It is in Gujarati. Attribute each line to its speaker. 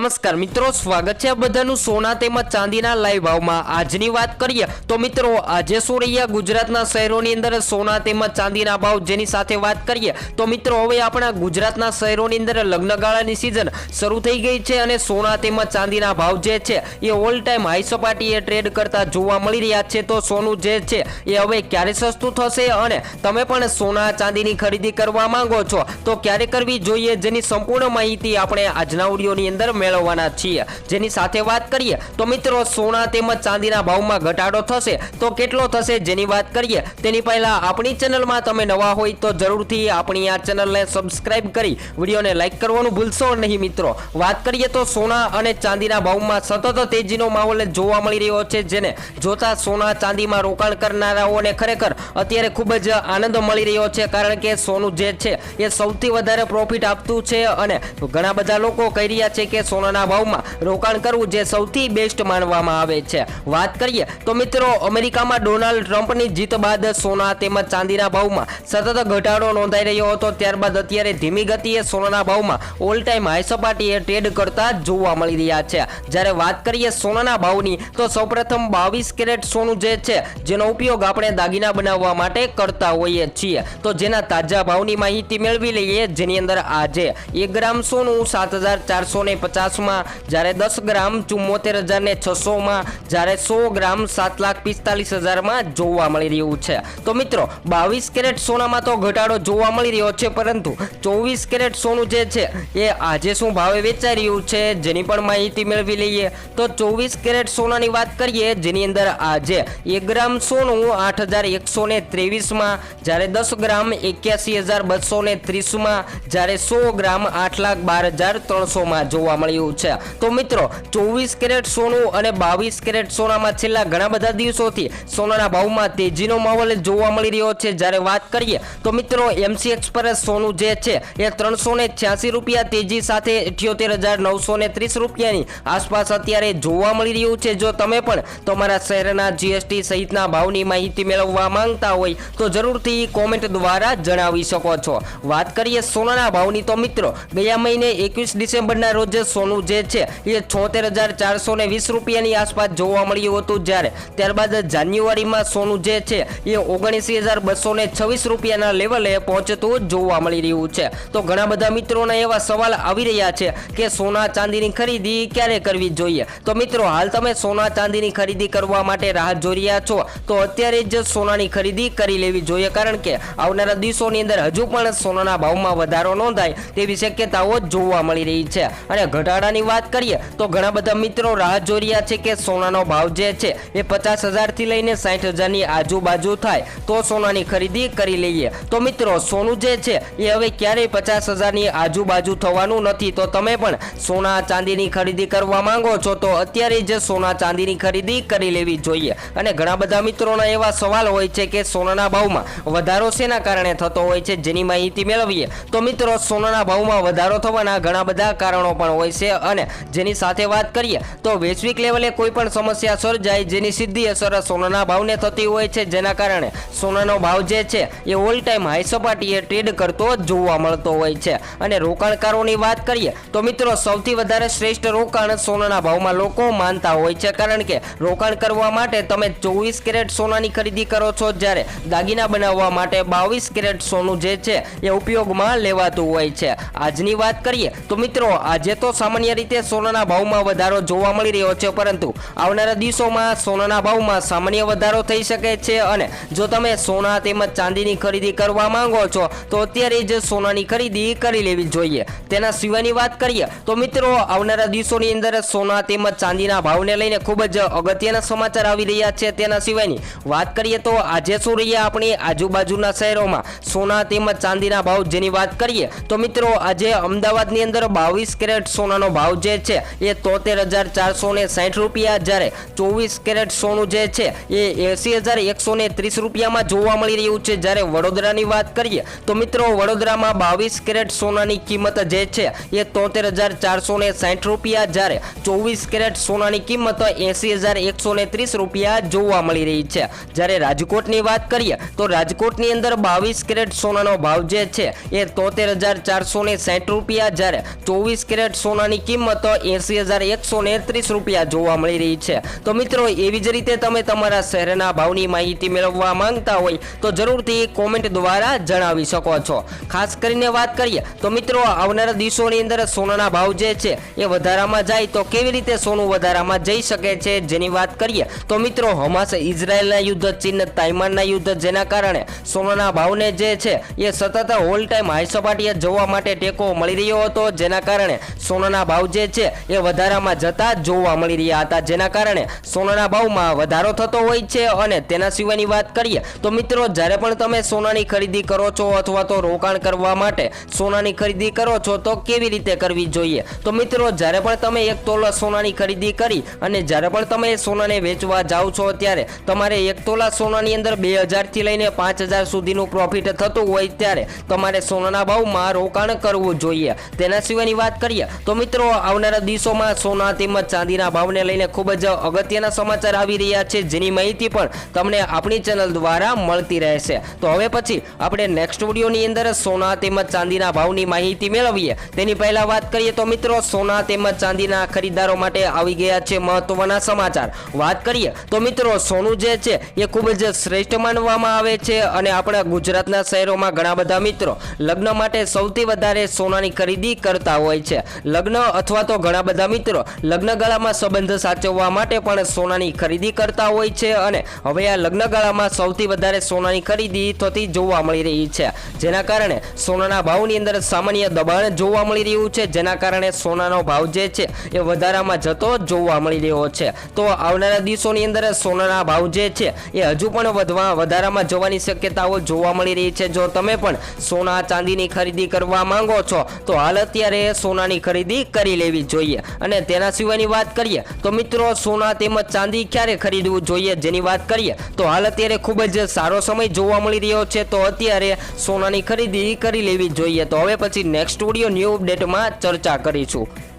Speaker 1: નમસ્કાર મિત્રો, સ્વાગત છે બધાનું સોના તેમજ ચાંદીના લાઈવ ભાવમાં. આજની વાત કરીએ તો મિત્રો, આજે શું રહ્યા ગુજરાતના શહેરોની અંદર સોના તેમજ ચાંદીના ભાવ જેની સાથે વાત કરીએ તો મિત્રો, હવે આપણા ગુજરાતના શહેરોની અંદર લગ્નગાળાની સિઝન શરૂ થઈ ગઈ છે અને સોના તેમજ ચાંદીના ભાવ જે છે એ ઓલ ટાઈમ હાઈ સપાટીએ ટ્રેડ કરતા જોવા મળી રહ્યા છે. તો સોનું જે છે એ હવે ક્યારે સસ્તું થશે અને તમે પણ સોના, ચાંદીની ખરીદી કરવા માંગો છો તો ક્યારે કરવી જોઈએ જેની સંપૂર્ણ માહિતી આપણે આજના ઓડિયોની અંદર મેળવવાના છીએ. જેની સાથે વાત કરીએ, તો મિત્રો સોના તેમજ ચાંદીના ભાવમાં ઘટાડો થશે. તો કેટલો થશે જેની વાત કરીએ, તેની પહેલા આપણી ચેનલમાં તમે નવા હોય તો જરૂરથી આપણી આ ચેનલને સબસ્ક્રાઇબ કરી વિડીયોને લાઈક કરવાનું ભૂલશો નહીં મિત્રો. વાત કરીએ તો સોના અને ચાંદીના ભાવમાં સતત તેજીનો માહોલ જોવા મળી રહ્યો છે, જેને જોતા સોના ચાંદીમાં રોકાણ કરનારાઓને ખરેખર અત્યારે ખૂબ જ આનંદ મળી રહ્યો છે, કારણ કે સોનું જે છે, એ સૌથી વધારે પ્રોફિટ આપતું છે અને ઘણા બધા લોકો કહી રહ્યા છે કે સોનાના ભાવમાં રોકાણ કરવું જે સૌથી બેસ્ટ માનવામાં આવે છે. વાત કરીએ તો મિત્રો, અમેરિકામાં ડોનાલ્ડ ટ્રમ્પની જીત બાદ સોના તેમજ ચાંદીના ભાવમાં સતત ઘટાડો નોંધાઈ રહ્યો હતો. ત્યારબાદ અત્યારે ધીમી ગતિએ સોનાના ભાવમાં ઓલ ટાઈમ હાઈ સપાટીએ ટ્રેડ કરતા જોવા મળી રહ્યા છે. જ્યારે વાત કરીએ સોનાના ભાવની, તો સૌપ્રથમ બાવીસ કેરેટ સોનું જે છે, જેનો ઉપયોગ આપણે દાગીના બનાવવા માટે કરતા હોઈએ છીએ. તો જેના તાજા ભાવની માહિતી મેળવી લઈએ, જેની અંદર આજે એક ગ્રામ સોનું સાત હજાર ચારસો ને પચાસમાં જ્યારે દસ ગ્રામ ચુમ્મોતેર હજાર ને છસોમાં જ્યારે સો ગ્રામ સાત લાખ પિસ્તાલીસ હજારમાં જોવા મળી રહ્યું છે. તો મિત્રો, બાવીસ કેરેટ સોનામાં તો ઘટાડો જોવા મળી રહ્યો છે, પરંતુ ચોવીસ કેરેટ સોનું જે છે, એ આજે શું ભાવે વેચાઈ રહ્યું છે, જેની પણ માહિતી મેળવી લઈએ. તો ચોવીસ કેરેટ સોનાની વાત કરીએ, જેની અંદર આજે એક ગ્રામ સોનું આઠ હજાર એકસો ને ત્રેવીસમાં, જ્યારે દસ ગ્રામ એક્યાસી હજાર બસો ને ત્રીસમાં, જ્યારે સો ગ્રામ આઠ લાખ બાર હજાર ત્રણસોમાં જોવા મળ્યું છે. તો મિત્રો, ચોવીસ કેરેટ સોનું અને બાવીસ કેરેટ સોનામાં છેલ્લા ઘણા બધા દિવસોથી સોનાના ભાવમાં તેજીનો માહોલ જોવા મળી રહ્યો છે. જ્યારે વાત કરીએ, તો મિત્રો એમસી એક્સપ્રેસ સોનું જે છે, એ ત્રણસો ને છ્યાસી રૂપિયા તેજી સાથે અઠ્યોતેર હજાર નવસો ને ત્રીસ રૂપિયાની આસપાસ અત્યારે જોવા મળી રહ્યું છે. જો તમે પણ તમારા શહેરના જીએસટી સહિતના ભાવની માહિતી મેળવવા માંગતા હોય, તો જરૂરથી કોમેન્ટ દ્વારા જણાવી શકો છો. વાત કરીએ સોનાના ભાવની, તો મિત્રો, ગયા મહિને એકવીસ ડિસેમ્બરના રોજ સોનું જે છે, એ છોતેર હજાર ચારસો ને વીસ રૂપિયાની આસપાસ જોવા મળ્યું હતું જ્યારે. ત્યારબાદ જાન્યુઆરીમાં સોનું જે છે, એ ઓગણીસી હજાર બસો ને છવ્વીસ રૂપિયાના લેવલે પહોંચતું જોવા મળી રહ્યું છે. તો ઘણા બધા મિત્રોના એવા સવાલ આવી રહ્યા છે કે સોના ચાંદીની ખરીદી ક્યારે કરવી જોઈએ? તો મિત્રો, હાલ તમે સોના ચાંદીની ખરીદી કરવા માટે રાહ જોઈ રહ્યા છો, તો અત્યારે જ સોનાની ખરીદી કરી લેવી જોઈએ. કારણ કે આવનારા દિવસોની અંદર હજુ પણ સોનાના ભાવમાં વધારો નોંધાય તેવી શક્યતાઓ જોવા મળી રહી છે. અને ઘટાડાની વાત કરીએ, તો ઘણા બધા મિત્રો રાહ જોઈ રહ્યા છે કે સોનાનો ભાવ જે છે, એ પચાસ હજારથી લઈને સાઠ હજારની આજુબાજુ થાય, તો સોનાની ખરીદી કરી લઈએ. તો મિત્રો, સોનું જે છે, એ હવે ક્યારેય પચાસ હજારની આજુબાજુ થવાનું નથી. તો તમે પણ સોના ચાંદીની ખરીદી કરવા માંગો છો, તો અત્યારે જ સોના ચાંદીની ખરીદી કરી લેવી જોઈએ. અને ઘણા બધા મિત્રોના એવા સવાલ હોય છે કે સોનાના ભાવમાં વધારો શેના કારણે થતો હોય છે, જેની માહિતી મેળવીએ. તો મિત્રો, સોનાના ભાવમાં વધારો થવાના ઘણા બધા કારણો પણ હોય છે. અને જેની સાથે વાત કરીએ તો વૈશ્વિક લેવલે કોઈ પણ સમસ્યા સર્જાય જેની સીધી અસર સોનાના ભાવને થતી હોય છે. જેના કારણે સોનાનો ભાવ જે છે એ ઓલ ટાઈમ હાઈ સપાટીએ ટ્રેડ કરતો જોવા મળતો હોય છે. અને રોકાણકારોની વાત કરીએ તો મિત્રો સૌથી વધારે શ્રેષ્ઠ રોકાણ સોનાના ભાવમાં લોકો માનતા હોય છે. કારણ કે રોકાણ કરવા માટે તમે ચોવીસ કેરેટ સોનાની ખરીદી કરો છો જ્યારે દાગીના બનાવવા માટે બાવીસ કેરેટ સોનું જે છે એ ઉપયોગમાં લેવાતું હોય છે. આજની વાત કરીએ તો મિત્રો આજે તો સામાન્ય રીતે સોનાના ભાવમાં વધારો જોવા મળી રહ્યો છે, પરંતુ આવનારા દિવસોમાં સોનાના ભાવમાં સામાન્ય વધારો થઈ શકે છે અને જો તમે સોના તેમજ ચાંદીની ખરીદી કરવા માંગો છો, તો અત્યારે જ સોનાની ખરીદી કરી લેવી જોઈએ. તેના સિવાયની વાત કરીએ, તો મિત્રો આવનારા દિવસોની અંદર સોના તેમજ ચાંદીના ભાવને લઈને ખૂબ જ અગત્યના સમાચાર આવી રહ્યા છે. તેના સિવાયની વાત કરીએ, તો આજે શું રહ્યા આપણી આજુબાજુના શહેરોમાં સોના તેમજ ચાંદીના ભાવ? જેની વાત કરીએ, તો મિત્રો આજે અમદાવાદની અંદર બાવીસ કેરેટ સોનાનો ભાવ જે છે એ તોતેર હજાર ચારસો ને સાઠ રૂપિયા જ્યારે ચોવીસ કેરેટ સોનું જે છે એ એસી હજાર એકસો ને ત્રીસ રૂપિયામાં જોવા મળી રહ્યું છે. જ્યારે વડોદરાની વાત કરીએ તો મિત્રો વડોદરામાં બાવીસ કેરેટ સોનાની કિંમત જે છે એ તોતેર હજાર ચારસો ને સાઠ રૂપિયા જ્યારે ચોવીસ કેરેટ સોનાની કિંમત એસી હજાર એકસો ને ત્રીસ રૂપિયા જોવા મળી રહી છે. જ્યારે રાજકોટની વાત કરીએ તો રાજકોટની અંદર બાવીસ કેરેટ સોનાનો ભાવ જે છે એ તોતેર હજાર ચારસો ને સાઠ રૂપિયા જ્યારે ચોવીસ કેરેટ સોનાની સોનાની કિંમત એસી રૂપિયા જોવા મળી રહી છે. તો મિત્રો, એવી જ રીતે તમે તમારા શહેરના ભાવની માહિતી મેળવવા માંગતા હોય તો જરૂરથી કોમેન્ટ દ્વારા જણાવી શકો છો. ખાસ કરીને વાત કરીએ, તો મિત્રો, આવનારા દિવસોની અંદર સોનાના ભાવ જે છે એ વધારામાં જાય તો કેવી રીતે સોનું વધારામાં જઈ શકે છે જેની વાત કરીએ, તો મિત્રો, હમાસ ઇઝરાયલના યુદ્ધ, ચીન તાઇમાનના યુદ્ધ જેના કારણે સોનાના ભાવને જે છે એ સતત હોલ ટાઈમ હાઈ સપાટીએ જવા માટે ટેકો મળી રહ્યો હતો જેના કારણે સોનાના ભાવ જે છે એ વધારામાં જતા જોવા મળી રહ્યા હતા. જેના કારણે સોનાના ભાવમાં વધારો થતો હોય છે અને તેના સિવાયની વાત કરીએ તો મિત્રો, જ્યારે પણ તમે સોનાની ખરીદી કરો છો અથવા તો રોકાણ કરવા માટે સોનાની ખરીદી કરો છો, તો કેવી રીતે કરવી જોઈએ? તો મિત્રો, જ્યારે પણ તમે એક તોલા સોનાની ખરીદી કરી અને જ્યારે પણ તમે સોનાને વેચવા જાઓ છો, ત્યારે તમારે એક તોલા સોનાની અંદર બે હજારથી લઈને પાંચ હજાર સુધીનું પ્રોફિટ થતું હોય ત્યારે તમારે સોનાના ભાવમાં રોકાણ કરવું જોઈએ. તેના સિવાયની વાત કરીએ તો મિત્રો આવનારા દિવસોમાં સોના તેમજ ચાંદીના ભાવને લઈને ખૂબ જ અગત્યના સમાચાર આવી રહ્યા છે, જેની માહિતી પણ તમને આપણી ચેનલ દ્વારા મળતી રહેશે. તો હવે પછી આપણે નેક્સ્ટ વિડીયોની અંદર સોના તેમજ ચાંદીના ભાવની માહિતી મેળવીએ. તેની પહેલાં વાત કરીએ તો મિત્રો, સોના તેમજ ચાંદીના ખરીદદારો માટે આવી ગયા છે મહત્વના સમાચાર. વાત કરીએ તો મિત્રો, સોનું જે છે એ ખૂબ જ શ્રેષ્ઠ માનવામાં આવે છે અને આપણા ગુજરાતના શહેરોમાં ઘણા બધા મિત્રો લગ્ન માટે સૌથી વધારે સોનાની ખરીદી કરતા હોય છે. લગ્ન અથવા તો ઘણા બધા મિત્રો લગ્નગાળામાં સંબંધ સાચવવા માટે પણ સોનાની ખરીદી કરતા હોય છે અને હવે આ લગ્નગાળામાં સૌથી વધારે સોનાની ખરીદી થતી જોવા મળી રહી છે. જેના કારણે સોનાના ભાવની અંદર સામાન્ય દબાણ જોવા મળી રહ્યું છે. જેના કારણે સોનાનો ભાવ જે છે એ વધારામાં જતો જોવા મળી રહ્યો છે. તો આવનારા દિવસોની અંદર સોનાના ભાવ જે છે એ હજુ પણ વધવા વધારામાં જવાની શક્યતાઓ જોવા મળી રહી છે. જો તમે પણ સોના ચાંદીની ખરીદી કરવા માંગો છો, તો હાલ અત્યારે સોનાની ખરીદી કરી લેવી જોઈએ. અને તેના સિવાયની વાત કરીએ, તો મિત્રો સોના તેમજ ચાંદી ક્યારે ખરીદવું જોઈએ જેની વાત કરીએ, તો હાલ અત્યારે ખૂબ જ સારો સમય જોવા મળી રહ્યો છે, તો અત્યારે સોનાની ખરીદી કરી લેવી જોઈએ. તો હવે પછી નેક્સ્ટ ઓડિયો ન્યૂ અપડેટમાં ચર્ચા કરીશું.